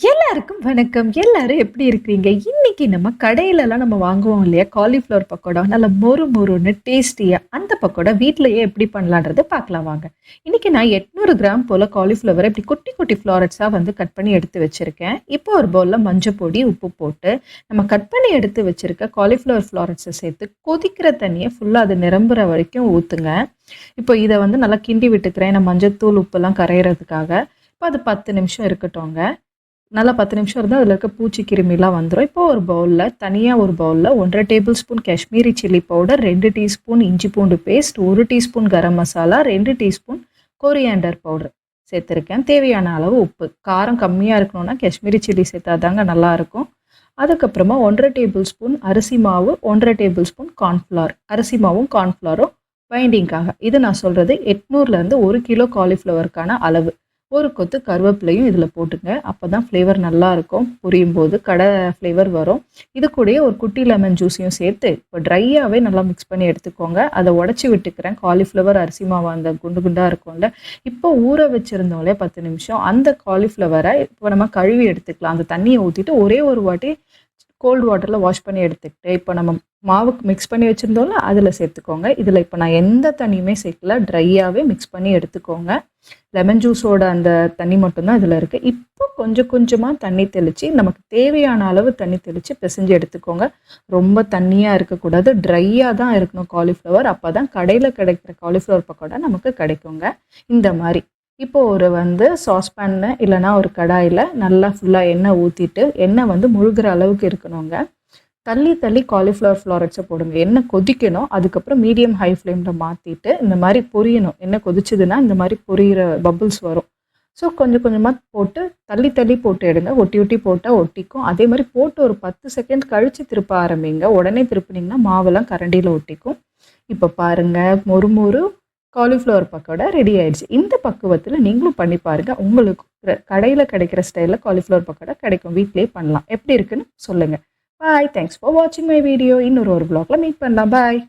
எல்லாருக்கும் வணக்கம். எல்லாரும் எப்படி இருக்கிறீங்க? இன்னைக்கு நம்ம கடையிலலாம் நம்ம வாங்குவோம் இல்லையா? காலிஃப்ளவர் பக்கோடா. நல்லா மொறு மொறுன்னு டேஸ்டியா அந்த பக்கோடா வீட்லயே எப்படி பண்ணலான்றத பார்க்கலாம் வாங்க. இன்னைக்கு நான் 800 கிராம் போல காலிஃப்ளவரை இப்படி குட்டி குட்டி ஃப்ளாரட்ஸா வந்து கட் பண்ணி எடுத்து வச்சிருக்கேன். இப்போ ஒரு பவுல்ல மஞ்சள் பொடி, உப்பு போட்டு நம்ம கட் பண்ணி எடுத்து வச்சிருக்க காலிஃப்ளவர் ஃப்ளாரட்ஸை சேர்த்து கொதிக்கிற தண்ணியை ஃபுல்லா அது நிரம்புற வரைக்கும் ஊத்துங்க. இப்போ இதை வந்து நல்லா கிண்டி விட்டுக்கிறேன். ஏன்னால் மஞ்சள் தூள் உப்புலாம் கரையிறதுக்காக இப்போ அது 10 நிமிஷம் இருக்கட்டும்ங்க நல்லா 10 நிமிஷம் இருந்தால் அதில் இருக்க பூச்சி, கிருமிலாம் வந்துடும் இப்போ ஒரு பவுலில் தனியாக ஒரு பவுலில் ஒன்றரை tablespoon Kashmiri chilli powder, ரெண்டு டீஸ்பூன் இஞ்சி பூண்டு பேஸ்ட், ஒரு டீஸ்பூன் கரம் மசாலா, ரெண்டு டீஸ்பூன் கொரியாண்டர் பவுடர் சேர்த்துருக்கேன். தேவையான அளவு உப்பு. காரம் கம்மியாக இருக்கணும்னா காஷ்மீரி சில்லி சேர்த்தா தாங்க நல்லாயிருக்கும். அதுக்கப்புறமா 1 1/2 டேபிள் ஸ்பூன் அரிசி மாவு, 1 1/2 டேபிள் ஸ்பூன் கார்ன்ஃப்ளவர். அரிசி மாவும், கார்ன்ஃப்ளவரும் பைண்டிங்காக. இது நான் சொல்கிறது எட்நூறுலேருந்து ஒரு கிலோ காலிஃப்ளவருக்கான அளவு. ஒரு கொத்து கருவேப்பிலையும் இதில் போட்டுங்க. அப்பதான் ஃப்ளேவர் நல்லாயிருக்கும். பொரியும்போது கடை ஃப்ளேவர் வரும். இது கூடயே ஒரு குட்டி லெமன் ஜூஸையும் சேர்த்து இப்போ ட்ரையாகவே நல்லா மிக்ஸ் பண்ணி எடுத்துக்கோங்க. அதை உடச்சி விட்டுக்கிறேன். காலிஃப்ளவர், அரிசி மாவு அந்த குண்டு குண்டாக இருக்கும்ல. இப்போ ஊற வச்சுருந்தோம்லே பத்து நிமிஷம், அந்த காலிஃப்ளவரை இப்போ நம்ம கழுவி எடுத்துக்கலாம். அந்த தண்ணியை ஊற்றிட்டு ஒரே ஒரு வாட்டி கோல்டு வாட்டரில் வாஷ் பண்ணி எடுத்துக்கிட்டு, இப்போ நம்ம மாவுக்கு மிக்ஸ் பண்ணி வச்சுருந்தோம்ல அதில் சேர்த்துக்கோங்க. இதில் இப்போ நான் எந்த தண்ணியுமே சேர்க்கல. ட்ரையாகவே மிக்ஸ் பண்ணி எடுத்துக்கோங்க. லெமன் ஜூஸோட அந்த தண்ணி மட்டும்தான் இதில் இருக்குது இப்போ கொஞ்சம் கொஞ்சமாக தண்ணி தெளித்து நமக்கு தேவையான அளவு தண்ணி தெளித்து பிசைஞ்சு எடுத்துக்கோங்க. ரொம்ப தண்ணியாக இருக்கக்கூடாது. ட்ரையாக தான் இருக்கணும் காலிஃப்ளவர். அப்பதான் கடையில் கிடைக்கிற காலிஃப்ளவர் பக்கோடா நமக்கு கிடைக்குங்க. இந்த மாதிரி இப்போ ஒரு வந்து சாஸ்பேன்ல இல்லைன்னா ஒரு கடாயில் நல்லா ஃபுல்லாக எண்ணெய் ஊற்றிட்டு எண்ணெய் வந்து முழுகிற அளவுக்கு இருக்கணுங்க. தள்ளி தள்ளி காலிஃப்ளவர் ஃப்ளாரட்ஸ போடுங்க. எண்ணெய் கொதிக்கணும். அதுக்கப்புறம் மீடியம், ஹை ஃப்ளேமில் மாற்றிட்டு இந்த மாதிரி பொரியணும். எண்ணெய் கொதிச்சதுன்னா இந்த மாதிரி பொரியிற பபுள்ஸ் வரும். ஸோ கொஞ்சம் கொஞ்சமாக போட்டு தள்ளி தள்ளி போட்டு எடுங்க. ஒட்டி ஒட்டி போட்டால் ஒட்டிக்கும். அதே மாதிரி போட்டு ஒரு 10 செகண்ட் கழித்து திருப்ப ஆரம்பிங்க. உடனே திருப்பினீங்கன்னா மாவெல்லாம் கரண்டியில் ஒட்டிக்கும். இப்போ பாருங்கள் மொறு மொறு காலிஃப்ளவர் பக்கோடா ரெடி ஆயிடுச்சு. இந்த பக்குவத்தில் நீங்களும் பண்ணி பாருங்கள் உங்களுக்கு கடையில் கிடைக்கிற ஸ்டைலில் காலிஃப்ளவர் பக்கோடா கிடைக்கும். வீட்லேயே பண்ணலாம். எப்படி இருக்குன்னு சொல்லுங்கள் பாய். தேங்க்ஸ் ஃபார் வாட்சிங் மை வீடியோ. இன்னொரு ஒரு வ்ளாக்ல மீட் பண்ணலாம். பாய்.